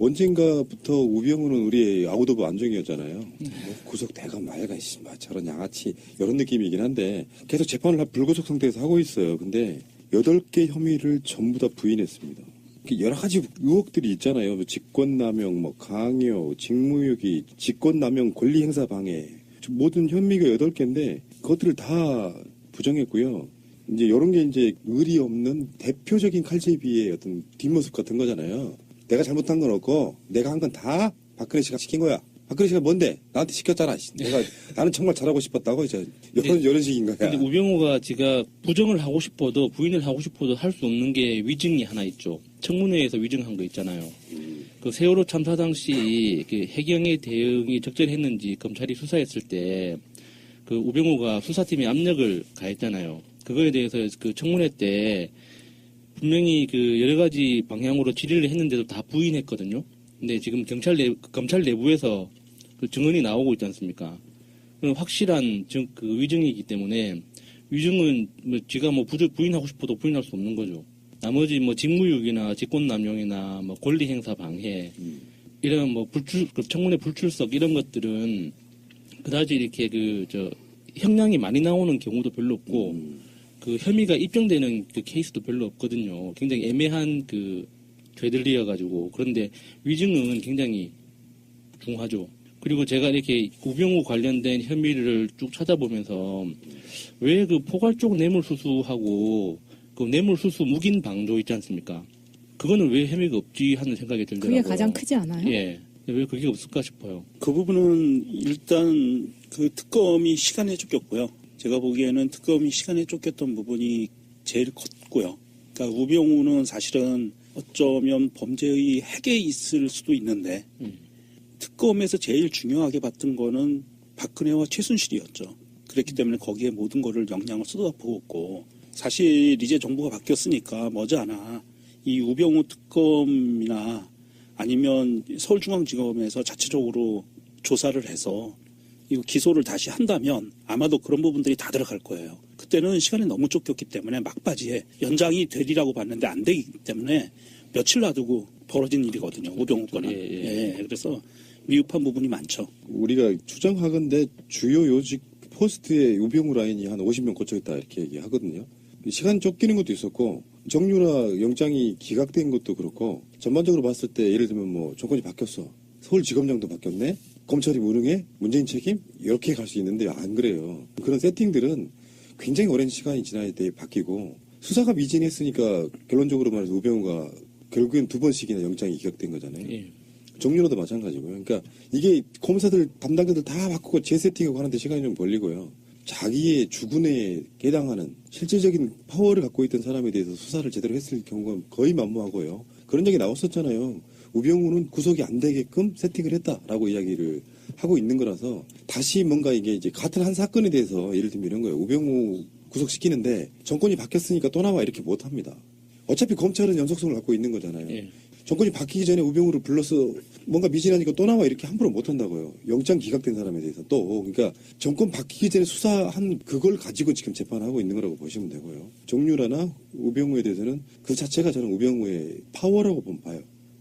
언젠가부터 우병우는 우리 아웃 오브 안정이었잖아요. 뭐 구속 대가 말가 씨마 저런 양아치 이런 느낌이긴 한데 계속 재판을 불구속 상태에서 하고 있어요. 근데 여덟 개 혐의를 전부 다 부인했습니다. 여러 가지 의혹들이 있잖아요. 뭐 직권남용, 뭐 강요, 직무유기, 직권남용, 권리행사 방해 모든 혐의가 여덟 개인데 그것들을 다 부정했고요. 이제 이런 게 이제 의리 없는 대표적인 칼제비의 어떤 뒷모습 같은 거잖아요. 내가 잘못한 건 없고 내가 한 건 다 박근혜 씨가 시킨 거야. 박근혜 씨가 뭔데? 나한테 시켰잖아. 씨. 내가 나는 정말 잘하고 싶었다고 이제 이런 이런 식인 거야. 근데 우병우가 지가 부정을 하고 싶어도 부인을 하고 싶어도 할 수 없는 게 위증이 하나 있죠. 청문회에서 위증한 거 있잖아요. 그 세월호 참사 당시 그 해경의 대응이 적절했는지 검찰이 수사했을 때 그 우병우가 수사팀에 압력을 가했잖아요. 그거에 대해서 그 청문회 때 분명히 그 여러 가지 방향으로 질의를 했는데도 다 부인했거든요. 근데 지금 경찰 내 검찰 내부에서 그 증언이 나오고 있지 않습니까? 그건 확실한 증, 그 위증이기 때문에 위증은 뭐 지가 뭐 부저- 부인하고 싶어도 부인할 수 없는 거죠. 나머지 뭐 직무유기나 직권남용이나 뭐 권리행사 방해 이런 뭐 불출 그 청문회 불출석 이런 것들은 그다지 이렇게 그 저 형량이 많이 나오는 경우도 별로 없고 그 혐의가 입증되는 그 케이스도 별로 없거든요. 굉장히 애매한 그 죄들이어 가지고 그런데 위증은 굉장히 중하죠. 그리고 제가 이렇게 우병우 관련된 혐의를 쭉 찾아보면서 왜 그 포괄적 뇌물수수하고 그 뇌물수수 묵인 방조 있지 않습니까? 그거는 왜 혐의가 없지 하는 생각이 들더라고요. 그게 가장 크지 않아요? 예. 왜 그게 없을까 싶어요. 그 부분은 일단 그 특검이 시간에 쫓겼고요. 제가 보기에는 특검이 시간에 쫓겼던 부분이 제일 컸고요. 그러니까 우병우는 사실은 어쩌면 범죄의 핵에 있을 수도 있는데 음. 특검에서 제일 중요하게 봤던 거는 박근혜와 최순실이었죠. 그랬기 때문에 거기에 모든 거를 영향을 쏟아부었고 사실 이제 정부가 바뀌었으니까 머지않아 이 우병우 특검이나 아니면 서울중앙지검에서 자체적으로 조사를 해서 이거 기소를 다시 한다면 아마도 그런 부분들이 다 들어갈 거예요. 그때는 시간이 너무 쫓겼기 때문에 막바지에 연장이 되리라고 봤는데 안 되기 때문에 며칠 놔두고 벌어진 일이거든요. 우병우 건은. 예, 예. 예, 그래서 미흡한 부분이 많죠. 우리가 추정하건대 주요 요직 포스트에 우병우 라인이 한 50명 꽂혀 있다 이렇게 얘기하거든요. 시간 쫓기는 것도 있었고 정유라 영장이 기각된 것도 그렇고 전반적으로 봤을 때 예를 들면 뭐 정권이 바뀌었어. 서울지검장도 바뀌었네. 검찰이 무능해. 문재인 책임 이렇게 갈 수 있는데 안 그래요. 그런 세팅들은 굉장히 오랜 시간이 지나야 돼 바뀌고 수사가 미진했으니까 결론적으로 말해서 우병우가 결국엔 두 번씩이나 영장이 기각된 거잖아요. 예. 종류로도 마찬가지고요. 그러니까 이게 검사들 담당자들 다 바꾸고 재세팅하고 하는데 시간이 좀 걸리고요. 자기의 주군에 해당하는 실질적인 파워를 갖고 있던 사람에 대해서 수사를 제대로 했을 경우가 거의 만무하고요. 그런 얘기 나왔었잖아요. 우병우는 구속이 안 되게끔 세팅을 했다라고 이야기를 하고 있는 거라서 다시 뭔가 이게 이제 같은 한 사건에 대해서 예를 들면 이런 거예요. 우병우 구속시키는데 정권이 바뀌었으니까 또 나와 이렇게 못 합니다. 어차피 검찰은 연속성을 갖고 있는 거잖아요. 예. 정권이 바뀌기 전에 우병우를 불러서 뭔가 미진하니까 또 나와 이렇게 함부로 못 한다고요. 영장 기각된 사람에 대해서 또 그러니까 정권 바뀌기 전에 수사한 그걸 가지고 지금 재판하고 있는 거라고 보시면 되고요. 정유라나 우병우에 대해서는 그 자체가 저는 우병우의 파워라고 본 봐요.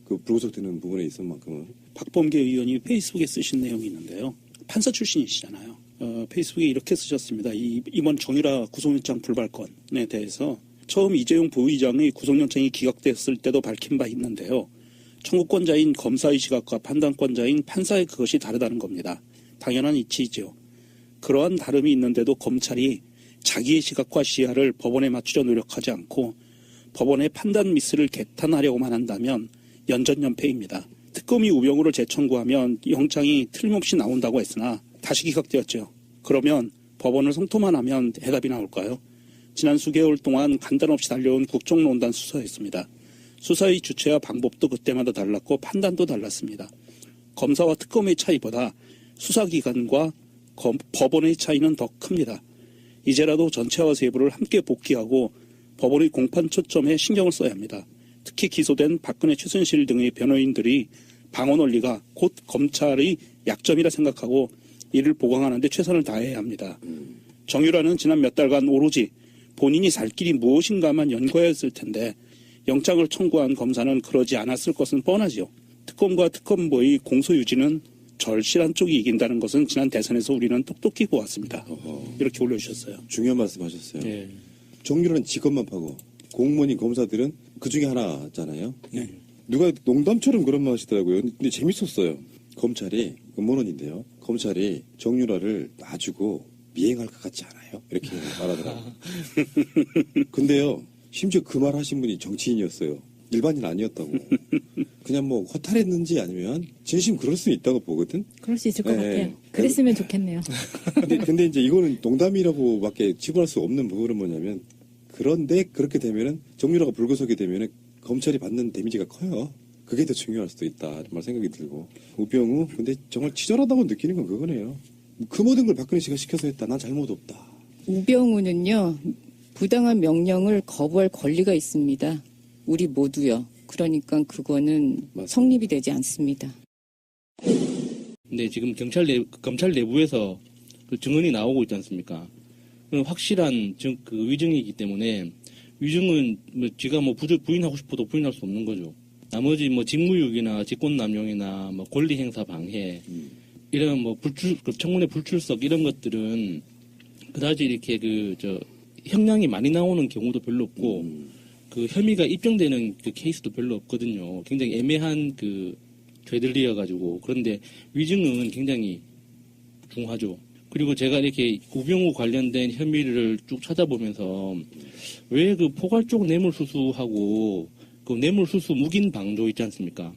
그 불구속되는 부분에 있어만큼은 박범계 의원이 페이스북에 쓰신 내용이 있는데요. 판사 출신이시잖아요. 어, 페이스북에 이렇게 쓰셨습니다. 이, 이번 정유라 구속영장 불발건에 대해서 처음 이재용 부의장의 구속영장이 기각됐을 때도 밝힌 바 있는데요. 청구권자인 검사의 시각과 판단권자인 판사의 그것이 다르다는 겁니다. 당연한 이치이죠. 그러한 다름이 있는데도 검찰이 자기의 시각과 시야를 법원에 맞추려 노력하지 않고 법원의 판단 미스를 개탄하려고만 한다면 연전연패입니다. 특검이 우병우를 재청구하면 영장이 틀림없이 나온다고 했으나 다시 기각되었죠. 그러면 법원을 성토만 하면 해답이 나올까요? 지난 수개월 동안 간단 없이 달려온 국정농단 수사였습니다. 수사의 주체와 방법도 그때마다 달랐고 판단도 달랐습니다. 검사와 특검의 차이보다 수사기관과 검- 법원의 차이는 더 큽니다. 이제라도 전체와 세부를 함께 복귀하고 법원의 공판 초점에 신경을 써야 합니다. 특히 기소된 박근혜 최순실 등의 변호인들이 방어 논리가 곧 검찰의 약점이라 생각하고 이를 보강하는 데 최선을 다해야 합니다. 정유라는 지난 몇 달간 오로지 본인이 살 길이 무엇인가만 연구하였을 텐데 영장을 청구한 검사는 그러지 않았을 것은 뻔하지요. 특검과 특검보의 공소 유지는 절실한 쪽이 이긴다는 것은 지난 대선에서 우리는 똑똑히 보았습니다. 어허. 이렇게 올려주셨어요. 중요한 말씀하셨어요. 예. 정유라는 직업만 파고 공무원인 검사들은 그 중에 하나잖아요. 네. 누가 농담처럼 그런 말 하시더라고요. 근데 재밌었어요. 검찰이 음모론인데요. 검찰이 정유라를 놔주고 미행할 것 같지 않아요? 이렇게 말하더라고요. 근데요, 심지어 그 말 하신 분이 정치인이었어요. 일반인 아니었다고. 그냥 뭐 허탈했는지 아니면 진심 그럴 수 있다고 보거든. 그럴 수 있을 것 네. 같아요. 그랬으면 좋겠네요. 근데, 근데 이제 이거는 농담이라고밖에 치부할 수 없는 부분은 뭐냐면 그런데 그렇게 되면은 정유라가 불구속이 되면은 검찰이 받는 데미지가 커요. 그게 더 중요할 수도 있다 정말 생각이 들고 우병우 근데 정말 치졸하다고 느끼는 건 그거네요. 그 모든 걸 박근혜 씨가 시켜서 했다. 난 잘못 없다. 우병우는요, 부당한 명령을 거부할 권리가 있습니다. 우리 모두요. 그러니까 그거는 맞습니다. 성립이 되지 않습니다. 근데 지금 경찰 내 검찰 내부에서 그 증언이 나오고 있지 않습니까? 그건 확실한 증, 그 위증이기 때문에 위증은 뭐 지가 뭐 부주, 부인하고 싶어도 부인할 수 없는 거죠. 나머지 뭐 직무유기나 직권남용이나 뭐 권리행사 방해 음. 이런 뭐 불출 그 청문회 불출석 이런 것들은 그다지 이렇게 그 저 형량이 많이 나오는 경우도 별로 없고 음. 그 혐의가 입증되는 그 케이스도 별로 없거든요. 굉장히 애매한 그 죄들이어 가지고 그런데 위증은 굉장히 중하죠. 그리고 제가 이렇게 우병우 관련된 혐의를 쭉 찾아보면서 왜 그 포괄적 뇌물수수하고 그 뇌물수수 묵인 방조 있지 않습니까?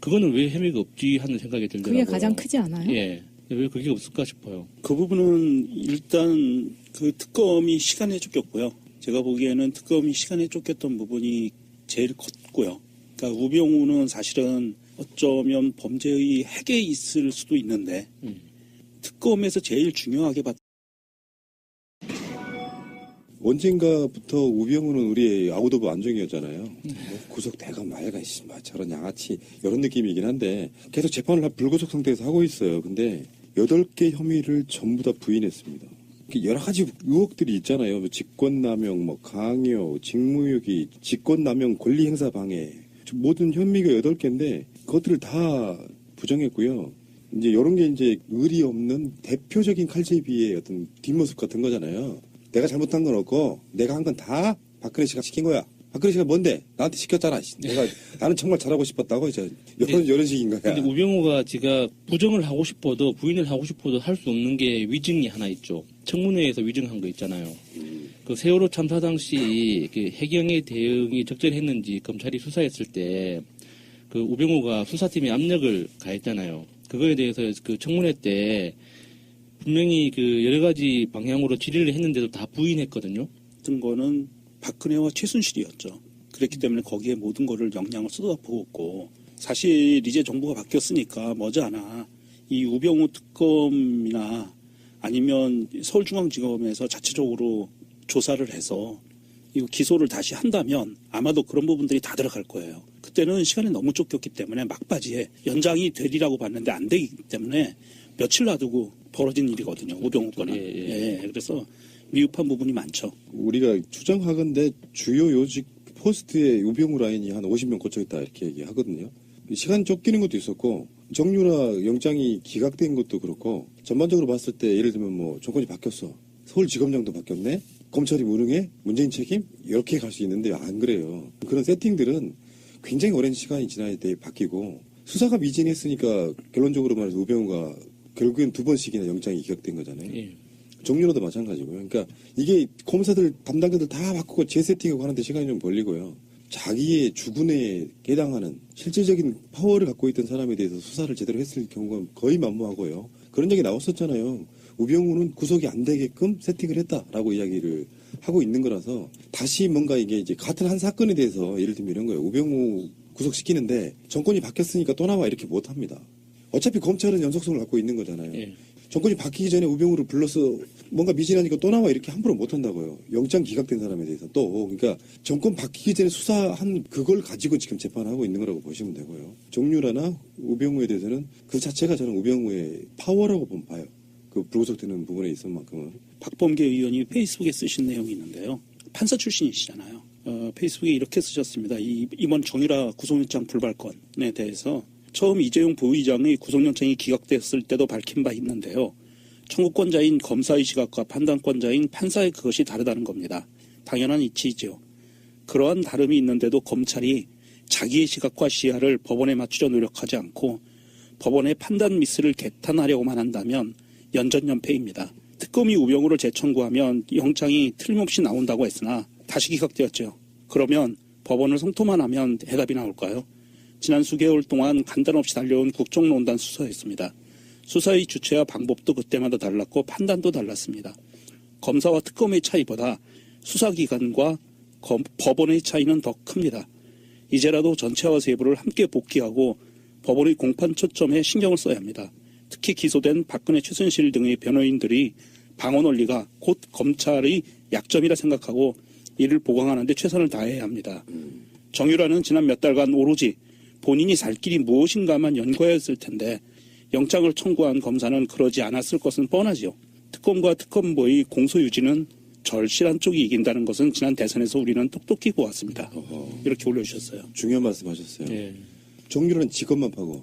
그거는 왜 혐의가 없지 하는 생각이 들더라고요. 그게 가장 크지 않아요? 예. 왜 그게 없을까 싶어요. 그 부분은 일단 그 특검이 시간에 쫓겼고요. 제가 보기에는 특검이 시간에 쫓겼던 부분이 제일 컸고요. 그러니까 우병우는 사실은 어쩌면 범죄의 핵에 있을 수도 있는데 음. 특검에서 제일 중요하게 봤 언젠가부터 우병우는 우리 아웃 오브 안정이었잖아요. 뭐 구속돼가 말가 씨마 저런 양아치 이런 느낌이긴 한데 계속 재판을 불구속 상태에서 하고 있어요. 근데 여덟 개 혐의를 전부 다 부인했습니다. 이렇게 여러 가지 의혹들이 있잖아요. 뭐 직권남용, 뭐 강요, 직무유기, 직권남용, 권리행사 방해 모든 혐의가 여덟 개인데 그것들을 다 부정했고요. 이제 이런 게 이제 의리 없는 대표적인 칼제비의 어떤 뒷모습 같은 거잖아요. 내가 잘못한 건 없고 내가 한 건 다 박근혜 씨가 시킨 거야. 박근혜 씨가 뭔데? 나한테 시켰잖아. 씨. 내가 나는 정말 잘하고 싶었다고 이제 이런 이런 식인 거야. 근데 우병우가 지가 부정을 하고 싶어도 부인을 하고 싶어도 할 수 없는 게 위증이 하나 있죠. 청문회에서 위증한 거 있잖아요. 그 세월호 참사 당시 그 해경의 대응이 적절했는지 검찰이 수사했을 때 그 우병우가 수사팀에 압력을 가했잖아요. 그거에 대해서 그 청문회 때 분명히 그 여러 가지 방향으로 질의를 했는데도 다 부인했거든요. 든 거는 박근혜와 최순실이었죠. 그랬기 때문에 거기에 모든 거를 영향을 쏟아부었고 사실 이제 정부가 바뀌었으니까 머지않아 이 우병우 특검이나 아니면 서울중앙지검에서 자체적으로 조사를 해서 이거 기소를 다시 한다면 아마도 그런 부분들이 다 들어갈 거예요. 그때는 시간이 너무 쫓겼기 때문에 막바지에 연장이 되리라고 봤는데 안 되기 때문에 며칠 놔두고 벌어진 일이거든요. 우병우 건은. 예, 예. 예, 그래서 미흡한 부분이 많죠. 우리가 추정하건대 주요 요직 포스트에 우병우 라인이 한 50명 꽂혀 있다 이렇게 얘기하거든요. 시간 쫓기는 것도 있었고 정유라 영장이 기각된 것도 그렇고 전반적으로 봤을 때 예를 들면 뭐 정권이 바뀌었어. 서울지검장도 바뀌었네. 검찰이 무능해? 문재인 책임? 이렇게 갈 수 있는데 안 그래요. 그런 세팅들은 굉장히 오랜 시간이 지나야 돼 바뀌고 수사가 미진했으니까 결론적으로 말해서 우병우가 결국엔 두 번씩이나 영장이 기각된 거잖아요. 예. 종류로도 마찬가지고요. 그러니까 이게 검사들 담당자들 다 바꾸고 재세팅하고 하는데 시간이 좀 걸리고요. 자기의 주군에 해당하는 실질적인 파워를 갖고 있던 사람에 대해서 수사를 제대로 했을 경우가 거의 만무하고요. 그런 얘기 나왔었잖아요. 우병우는 구속이 안 되게끔 세팅을 했다라고 이야기를 하고 있는 거라서 다시 뭔가 이게 이제 같은 한 사건에 대해서 예를 들면 이런 거예요. 우병우 구속시키는데 정권이 바뀌었으니까 또 나와 이렇게 못 합니다. 어차피 검찰은 연속성을 갖고 있는 거잖아요. 예. 정권이 바뀌기 전에 우병우를 불러서 뭔가 미진하니까 또 나와 이렇게 함부로 못 한다고요. 영장 기각된 사람에 대해서 또 그러니까 정권 바뀌기 전에 수사한 그걸 가지고 지금 재판하고 있는 거라고 보시면 되고요. 정유라나 우병우에 대해서는 그 자체가 저는 우병우의 파워라고 본 봐요. 그 불구속되는 부분에 있어만큼은 박범계 의원이 페이스북에 쓰신 내용이 있는데요. 판사 출신이시잖아요. 어, 페이스북에 이렇게 쓰셨습니다. 이, 이번 정유라 구속영장 불발건에 대해서 처음 이재용 부의장의 구속영장이 기각됐을 때도 밝힌 바 있는데요. 청구권자인 검사의 시각과 판단권자인 판사의 그것이 다르다는 겁니다. 당연한 이치이죠. 그러한 다름이 있는데도 검찰이 자기의 시각과 시야를 법원에 맞추려 노력하지 않고 법원의 판단 미스를 개탄하려고만 한다면 연전연패입니다. 특검이 우병우를 재청구하면 영장이 틀림없이 나온다고 했으나 다시 기각되었죠. 그러면 법원을 성토만 하면 해답이 나올까요? 지난 수개월 동안 간단 없이 달려온 국정농단 수사였습니다. 수사의 주체와 방법도 그때마다 달랐고 판단도 달랐습니다. 검사와 특검의 차이보다 수사기관과 검- 법원의 차이는 더 큽니다. 이제라도 전체와 세부를 함께 복귀하고 법원의 공판 초점에 신경을 써야 합니다. 특히 기소된 박근혜 최순실 등의 변호인들이 방어 논리가 곧 검찰의 약점이라 생각하고 이를 보강하는 데 최선을 다해야 합니다. 정유라는 지난 몇 달간 오로지 본인이 살 길이 무엇인가만 연구하였을 텐데 영장을 청구한 검사는 그러지 않았을 것은 뻔하지요. 특검과 특검보의 공소 유지는 절실한 쪽이 이긴다는 것은 지난 대선에서 우리는 똑똑히 보았습니다. 어허. 이렇게 올려주셨어요. 중요한 말씀 하셨어요. 예. 정유라는 직업만 파고